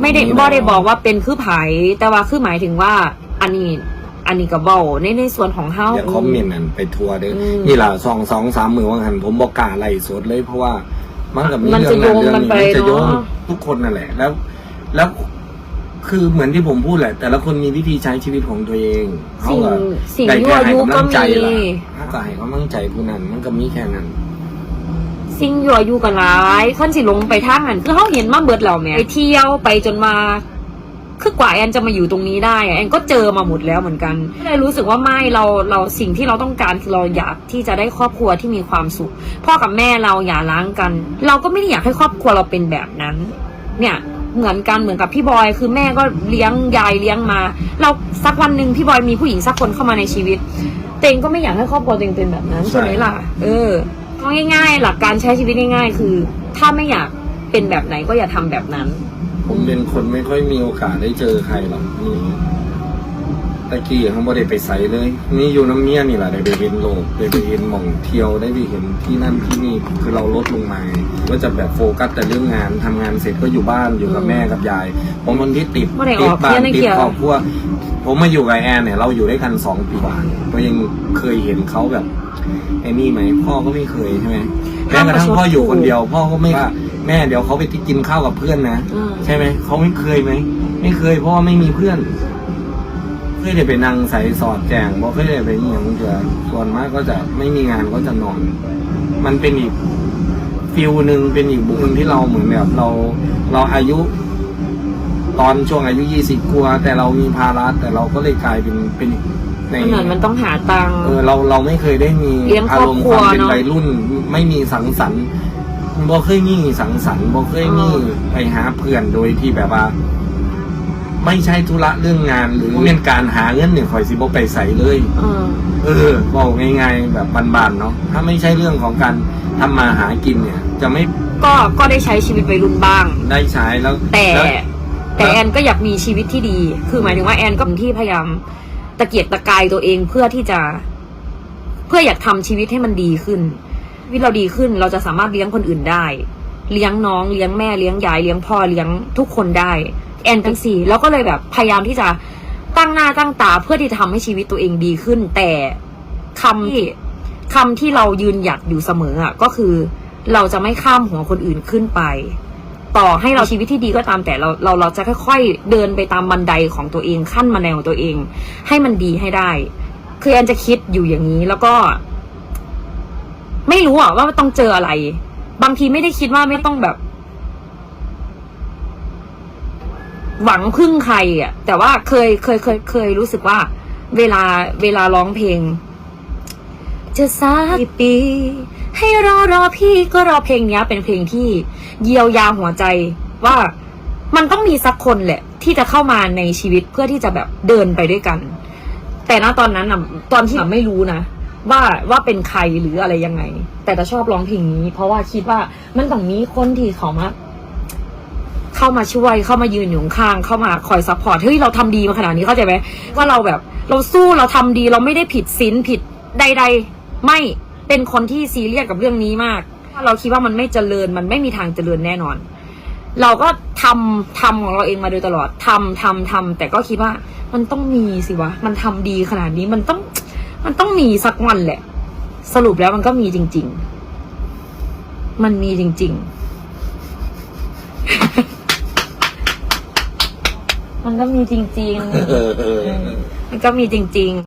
ไม่ได้บ่ได้บอกว่าเป็นคือไผแต่ว่าคือหมายถึงว่าอันนี้ อันนี้ก็เว้าในในส่วนของเฮา อย่าคอมเมนต์นั่นไปทัวร์เด้ออม นี่ล่ะสองสองสามมือว่าหันผมบอกกล้าไล่สดเลยเพราะว่ามันกับมีมันเรื่จะองนั้นโยงเรื่องกันนี้ไปมันจะโยงเนอะ ทุกคนนั่นแหละแล้ว แล้วคือเหมือนที่ผมพูดแหละ แต่ละคนมีวิธีใช้ชีวิตของตัวเองเขาสิ่งก็สิ่งได้ยั่แค่วให้ยุกำก็ลังใจมี ล่ะเขาก็ให้กำลังใจผู้นั้นมันก็มีแค่นั้น สิ่งยั่วยุกันหลายคนสิลงไปทางนั้นคือเฮาเห็นมาเบิดแล้วแม่ไปเที่ยวไปจนมาคือกว่าแอนจะมาอยู่ตรงนี้ได้แอนก็เจอมาหมดแล้วเหมือนกันก็เลยรู้สึกว่าไม่เราเราสิ่งที่เราต้องการคือเราอยากที่จะได้ครอบครัวที่มีความสุข พ่อกับแม่เราอย่าล้างกัน เราก็ไม่ได้อยากให้ครอบครัวเราเป็นแบบนั้น เนี่ยเหมือนกันเหมือนกับพี่บอยคือแม่ก็เลี้ยงยายเลี้ยงมา เราสักวันหนึ่งพี่บอยมีผู้หญิงสักคนเข้ามาในชีวิตเตงก็ไม่อยากให้ครอบครัวตัวเองเป็นแบบนั้นใช่ไหมล่ะเออ เอาง่าย ๆ หลักการใช้ชีวิตง่ายๆ คือ ถ้าไม่อยากเป็นแบบไหนก็อย่าทำแบบนั้น ผมเป็นคนไม่ค่อยมีโอกาสได้เจอใครหรอกนี่ตะกี้เขาบ่ได้ไปใส่เลยนี่อยู่น้ำเมียนี่แหละได้ไปเห็นโลกได้ไปเห็นหม่องเที่ยวได้ไปเห็นที่นั่นที่นี่คือเราลดลงมาก็จะแบบโฟกัสแต่เรื่องงานทำงานเสร็จก็อยู่บ้านอยู่กับแม่กับยายผมคนที่ติดบ่ได้อติอดกบ้านเที่ยวในติดเกี่ยว ครอบครัวผมมาอยู่กับแอนเนี่ยเราอยู่ด้วยกันสองปีกว่าก็ยังเคยเห็นเขาแบบ ไอ้นี่ไหมพ่อก็ไม่เคยใช่ไหมแม้กระทั่งพ่ออยู่คนเดียว พ่อก็ไม่ว่าแม่เดี๋ยวเขาไปกินข้าวกับเพื่อนนะอืม ใช่ไหมเขาไม่เคยไหมไม่เคยเพราะว่าไม่มีเพื่อนเคยได้ไปนั่งใส่สอดแจงบอกเคยได้ไปอหย่างเจอส่วนมากก็จะไม่มีงานก็จะนอน มันเป็นอีกฟิลหนึ่งเป็นอีกบุคคลที่เราเหมือนแบบเราเราอายุ ตอนช่วงอายุยี่สิบกว่าแต่เรามีภาระแต่เราก็เลยกลายเป็นเป็นอีก ในมันเหมือนมันต้องหาตังค์ เออเราเราไม่เคยได้มีเลี้ยงคอารอบรมณ์ครัคววามเป็นเนอะ วัยรุ่น ไม่มีสังสรรค์บ่เคยมีสังสรรค์บ่เคยมีเออไปหาเพื่อนโดยที่แบบว่า ไม่ใช่ธุระเรื่องงานหรือเป็นการหาเงินเนี่ยคอยสิบ่ไปใส่เลย เออ เออบอกง่ายๆแบบบานๆเนาะถ้าไม่ใช่เรื่องของการทำมาหากินเนี่ย จะไม่ก็ก็ได้ใช้ชีวิตวัยรุ่นบ้าง ได้ใช้แล้วแต่ ล้ว แต่แอนก็อยากมีชีวิตที่ดี คือหมายถึงว่าแอนก็เป็นที่พยายาม ตะเกียกตะกายตัวเองเพื่อที่จะ เพื่ออยากทำชีวิตให้มันดีขึ้นวิตเราดีขึ้น เราจะสามารถเลี้ยงคนอื่นได้ เลี้ยงน้องเลี้ยงแม่เลี้ยงยายเลี้ยงพ่อเลี้ยงทุกคนได้แอนเป็นสี่แล้วก็เลยแบบพยายามที่จะตั้งหน้าตั้งตาเพื่อที่จะทำให้ชีวิตตัวเองดีขึ้น แต่คำที่คำที่เรายืนหยัดอยู่เสมออะก็คือ เราจะไม่ข้ามหัวคนอื่นขึ้นไป ต่อให้เราชีวิตที่ดีก็ตามแต่เราเราเราจะค่อย ๆ เดินไปตามบันไดของตัวเองขั้นบันไดของตัวเอง ให้มันดีให้ได้ คือแอนจะคิดอยู่อย่างนี้แล้วก็ ไม่รู้อะว่าต้องเจออะไร บางทีไม่ได้คิดว่าไม่ต้องแบบ หวังพึ่งใครอะแต่ว่าเคยเคยเคยเคยรู้สึกว่า เวลาเวลาร้องเพลงจะสักกี่ปี ให้รอรอพี่ก็รอเพลงนี้เป็นเพลงที่เยียวยาหัวใจว่ามันต้องมีสักคนแหละ ที่จะเข้ามาในชีวิตเพื่อที่จะแบบเดินไปด้วยกัน แต่ณตอนนั้นอะตอนที่ไม่รู้นะว่าว่าเป็นใครหรืออะไรยังไง แต่จะชอบร้องเพลงนี้ เพราะว่าคิดว่ามันต้องมีคนที่เขามาเข้ามาช่วยเข้ามายืนอยู่ข้างเข้ามาคอยซัพพอร์ตเฮ้ยเราทำดีมาขนาดนี้เข้าใจไหมว่าเราแบบ เราสู้เราทำดีเราไม่ได้ผิดศีลผิดใด ๆ ไม่ เป็นคนที่ซีเรียสกับเรื่องนี้มากถ้าเราคิดว่ามันไม่เจริญมันไม่มีทางเจริญแน่นอน เราก็ทำทำของเราเองมาโดยตลอดทำทำทำแต่ก็คิดว่ามันต้องมีสิวะ มันทำดีขนาดนี้มันต้อง มันต้องมีสักวันแหละ สรุปแล้วมันก็มีจริง ๆ มันมีจริง ๆ มันก็มีจริงเออเออเออๆมันก็มีจริง ๆ